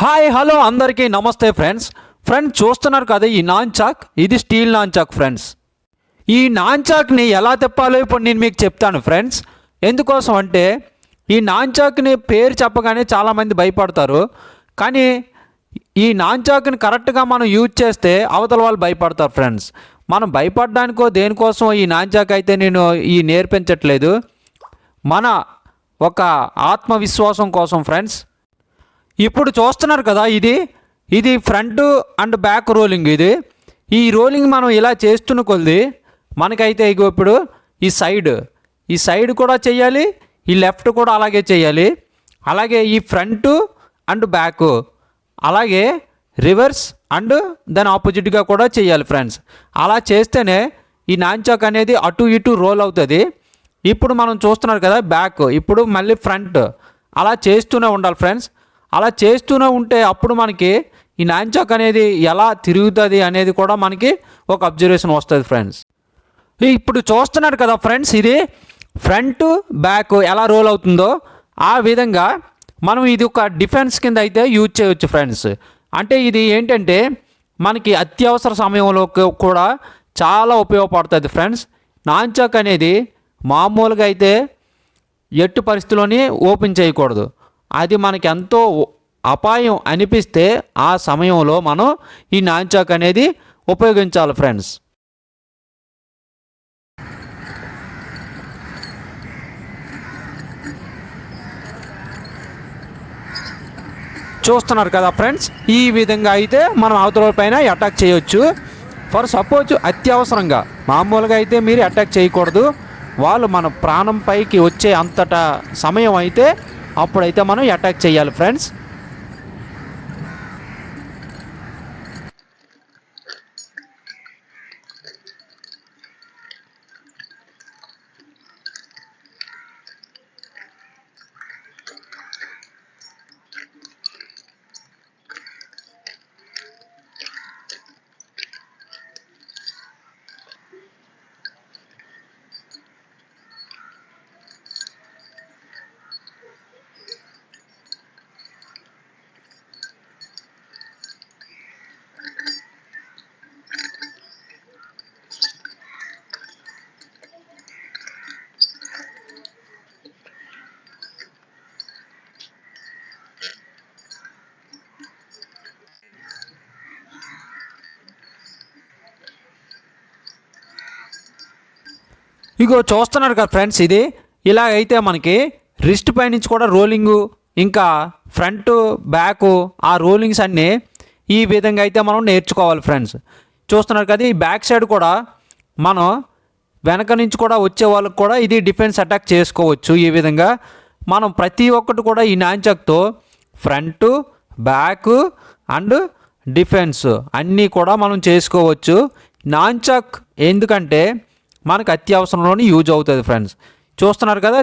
Hi hello అందరికీ నమస్తే friends friends చూస్తున్నారు కదా ఈ నాన్ చాక్ ఇది స్టీల్ నాన్ చాక్ ఫ్రెండ్స్ ఈ నాన్ చాక్ని ఎలా తిప్పాలో ఇప్పుడు నేను మీకు చెప్తాను ఫ్రెండ్స్ ఎందుకోసం అంటే ఈ నాన్ చాక్ని పేరు చెప్పగానే చాలామంది భయపడతారు. కానీ ఈ నాన్ చాక్ని కరెక్ట్గా మనం యూజ్ చేస్తే అవతల వాళ్ళు భయపడతారు ఫ్రెండ్స్ మనం భయపడడానికో దేనికోసం ఈ నాన్ చాక్ అయితే నేను ఈ నేర్పించట్లేదు. మన ఒక ఆత్మవిశ్వాసం కోసం ఫ్రెండ్స్ ఇప్పుడు చూస్తున్నారు కదా ఇది ఇది ఫ్రంట్ అండ్ బ్యాక్ రోలింగ్ ఇది. ఈ రోలింగ్ మనం ఇలా చేస్తున్న కొద్ది మనకైతే ఇగో ఇప్పుడు ఈ సైడ్ ఈ సైడ్ కూడా చేయాలి ఈ లెఫ్ట్ కూడా అలాగే చేయాలి. అలాగే ఈ ఫ్రంట్ అండ్ బ్యాక్ అలాగే రివర్స్ అండ్ దాని ఆపోజిట్గా కూడా చేయాలి ఫ్రెండ్స్. అలా చేస్తేనే ఈ నాంచాక్ అనేది అటు ఇటు రోల్ అవుతుంది. ఇప్పుడు మనం చూస్తున్నారు కదా బ్యాక్ ఇప్పుడు మళ్ళీ ఫ్రంట్ అలా చేస్తూనే ఉండాలి ఫ్రెండ్స్. అలా చేస్తూనే ఉంటే అప్పుడు మనకి ఈ నాంచాక్ అనేది ఎలా తిరుగుతుంది అనేది కూడా మనకి ఒక అబ్జర్వేషన్ వస్తుంది ఫ్రెండ్స్ ఇప్పుడు చూస్తున్నారు కదా ఫ్రెండ్స్ ఇది ఫ్రంట్ బ్యాక్ ఎలా రోల్ అవుతుందో ఆ విధంగా మనం ఇది ఒక డిఫెన్స్ కింద అయితే యూజ్ చేయవచ్చు ఫ్రెండ్స్ అంటే ఇది ఏంటంటే మనకి అత్యవసర సమయంలో కూడా చాలా ఉపయోగపడుతుంది ఫ్రెండ్స్ నాంచాక్ అనేది మామూలుగా అయితే ఎట్టు పరిస్థితిలోని ఓపెన్ చేయకూడదు. అది మనకి ఎంతో అపాయం అనిపిస్తే ఆ సమయంలో మనం ఈ నాంచాక్ అనేది ఉపయోగించాలి ఫ్రెండ్స్ చూస్తున్నారు కదా ఫ్రెండ్స్ ఈ విధంగా అయితే మనం అవతల పైన అటాక్ చేయొచ్చు. ఫర్ సపోజ్ అత్యవసరంగా మామూలుగా అయితే మీరు అటాక్ చేయకూడదు. వాళ్ళు మన ప్రాణం పైకి వచ్చే అంతటా సమయం అయితే అప్పుడైతే మనం అటాక్ చేయాలి ఫ్రెండ్స్ ఇగో చూస్తున్నారు కదా ఫ్రెండ్స్ ఇది. ఇలా అయితే మనకి రిస్ట్ పై నుంచి కూడా రోలింగు ఇంకా ఫ్రంట్ బ్యాక్ ఆ రోలింగ్స్ అన్నీ ఈ విధంగా అయితే మనం నేర్చుకోవాలి ఫ్రెండ్స్. చూస్తున్నారు కదా ఈ బ్యాక్ సైడ్ కూడా మనం వెనక నుంచి కూడా వచ్చే వాళ్ళకి కూడా ఇది డిఫెన్స్ అటాక్ చేసుకోవచ్చు ఈ విధంగా. మనం ప్రతి ఒక్కటి కూడా ఈ నాంచక్తో ఫ్రంట్ బ్యాక్ అండ్ డిఫెన్స్ అన్నీ కూడా మనం చేసుకోవచ్చు. నాన్చాక్ ఎందుకంటే మనకు అత్యవసరంలోనే యూజ్ అవుతుంది ఫ్రెండ్స్ చూస్తున్నారు కదా?